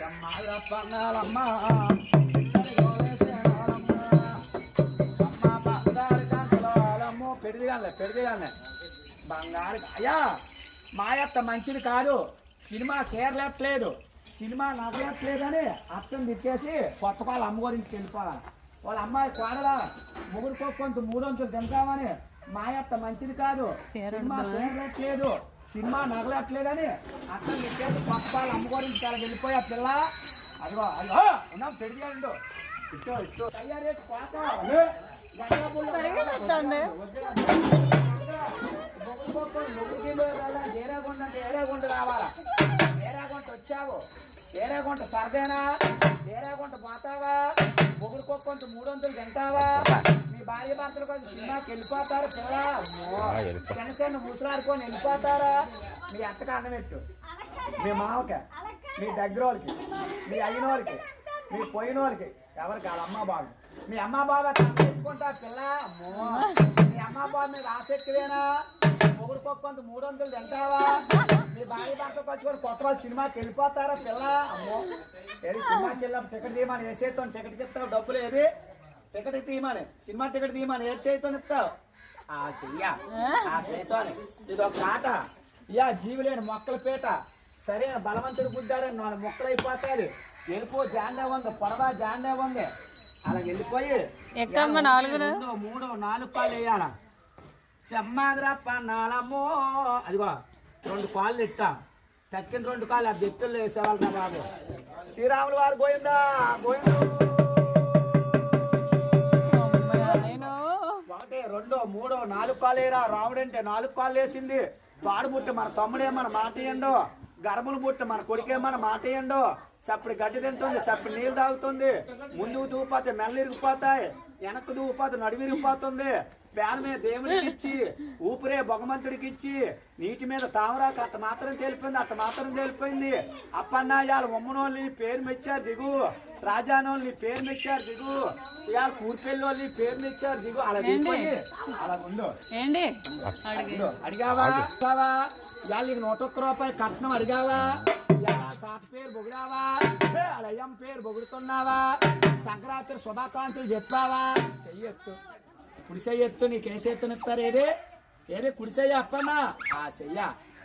పన్నాలమ్మ అమ్మ పెడిదిగానే పెడిదిగానే బంగారు అయ్యా మాయత్త మంచిది కాదు. సినిమా చేరలేట్లేదు సినిమా నగలేట్లేదని అర్థం తిట్టేసి కొత్త వాళ్ళ అమ్మ గురించి వెళ్ళిపోవాలి. వాళ్ళ అమ్మాయి కోడలా ముగ్గురు కొంత మూడొంచులు తింటామని మాయత్త మంచిది కాదు. సినిమా చేరలేట్లేదు సినిమా నగలట్లేదని అర్థం తిట్టేసి కొత్త వాళ్ళ అమ్మ గురించి చాలా వెళ్ళిపోయా పిల్ల. అదిగో అదిగో. ఉన్నాం. పెడిగాడు ఇష్టం ఇష్టం. తయారీ. ఏరాగుంట రావాలా? ఏరాగుంట వచ్చావు? ఏరాగుంట సరదేనా ఏరాగుంట పోతావా? ముగ్గురు కొంత మూడు వందలు తింటావా? భార్య భర్తలు కొంచెం సినిమాకి వెళ్ళిపోతారు. పిల్ల అమ్మో. చిన్న చిన్న ముసలాడుకొని వెళ్ళిపోతారా? మీ అత్తకి అన్నం పెట్టు మీ మామకి మీ దగ్గర వాళ్ళకి మీ అయిన వాళ్ళకి మీ పోయిన వాళ్ళకి ఎవరికి? వాళ్ళ అమ్మ బాబు మీ అమ్మ బాబా పెట్టుకుంటా పిల్ల. అమ్మో. మీ అమ్మ బాబు మీద ఆసక్తివేనా కొంత మూడు వందలు తింటావా? మీ భార్య భర్త పచ్చుకొని కొత్త వాళ్ళు సినిమాకి వెళ్ళిపోతారా పిల్ల? అమ్మో. ఏది సినిమాకి వెళ్ళాం టికెట్ తీయమని ఏ చేస్తాం టికెట్కి ఇస్తావు? డబ్బులు ఏది? టికెట్ తీయమని. సినిమా టికెట్ తీయమని ఏ చేతితో ఇస్తావు ఆ చెయ్య. ఆ? చేతితో ఇది ఒక ఆట ఇయా జీవులేని మొక్కల పీట. సరైన బలవంతుడు బుద్ధారని నాలుగు మొక్కలు అయిపోతాయి వెళ్ళిపో జాండే ఉంది పొడవా జాండే ఉంది అలా వెళ్ళిపోయి మూడో నాలుగు కాళ్ళు వేయాల. సెమ్మాదిరా పన్నాలమ్మో అదిగో రెండు కాళ్ళు ఇట్టా. తక్కిన రెండు కాళ్ళు ఆ బెత్తుల్లో వేసేవాళ్ళు బాబు. శ్రీరాములు వారు గోయిందా గోయిందు కాలేరా? రాముడంటే అంటే నాలుగు కాళ్ళు వేసింది. తాడుబుట్టి మన తమ్ముడే మన మాట ఇయ్యండు. గర్భలు బుట్ట మన కొడుకే మన మాట ఇయ్యండు సప్పుడు గడ్డి తింటుంది సప్పుడు నీళ్ళు తాగుతుంది. ముందుకు దూపోతే మెల్ల ఇరిగిపోతాయి వెనక్కు దూపోతే నడుము ఇరిగిపోతుంది. ప్యాన్ మీద దేవుడికి ఇచ్చి ఊపిరే భగవంతుడికి ఇచ్చి నీటి మీద తామరాకు అట్ట మాత్రం తేలిపోయింది అట్ట మాత్రం తేలిపోయింది. అప్పన్నాయాలు ఉమ్మనోళ్ళని పేరు మెచ్చారు దిగు. రాజానోళ్ళని పేరు మెచ్చారు దిగు. ఇవాళ కూర్పెళ్ళోళ్ళని పేరు మెచ్చారు దిగు. అలా దిగిపోయి అలా ఉండు. అడిగావా? అడిగావా నీకు నూట ఒక్క రూపాయి కట్నం అడిగావా? తాత పేరు బొగుడావా? అయ్యం పేరు బొగుడుతున్నావా? సంక్రాంతి శుభాకాంక్షలు చెప్పావా? చెయ్యొత్తు. కుడి చెయ్యొత్తు నీకు ఏ చేతునిస్తారు ఏది? ఏది? కుడి చెయ్య అప్పన్నా ఆ చెయ్య.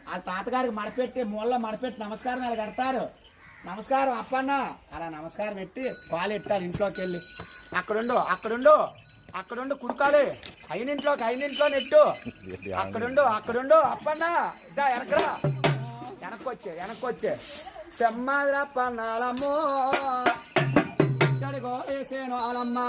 వాళ్ళ తాతగారికి మడపెట్టి మూల మడపెట్టి నమస్కారం ఇలా కడతారు. నమస్కారం అప్పన్న. అలా నమస్కారం పెట్టి పాలు ఎట్టారు ఇంట్లోకి వెళ్ళి అక్కడుండు అక్కడుండు. అక్కడుండు కుడుకాలి. అయినింట్లోకి అయినింట్లో నెట్టు. అక్కడుండు అక్కడుండు. అప్పన్న ఇద్దా వెనకరా వెనక్కొచ్చే వెనక్కొచ్చే. సెమ్మాదిరా పన్నాలమ్మో. ఇక్కడికో వేసేను అలమ్మా.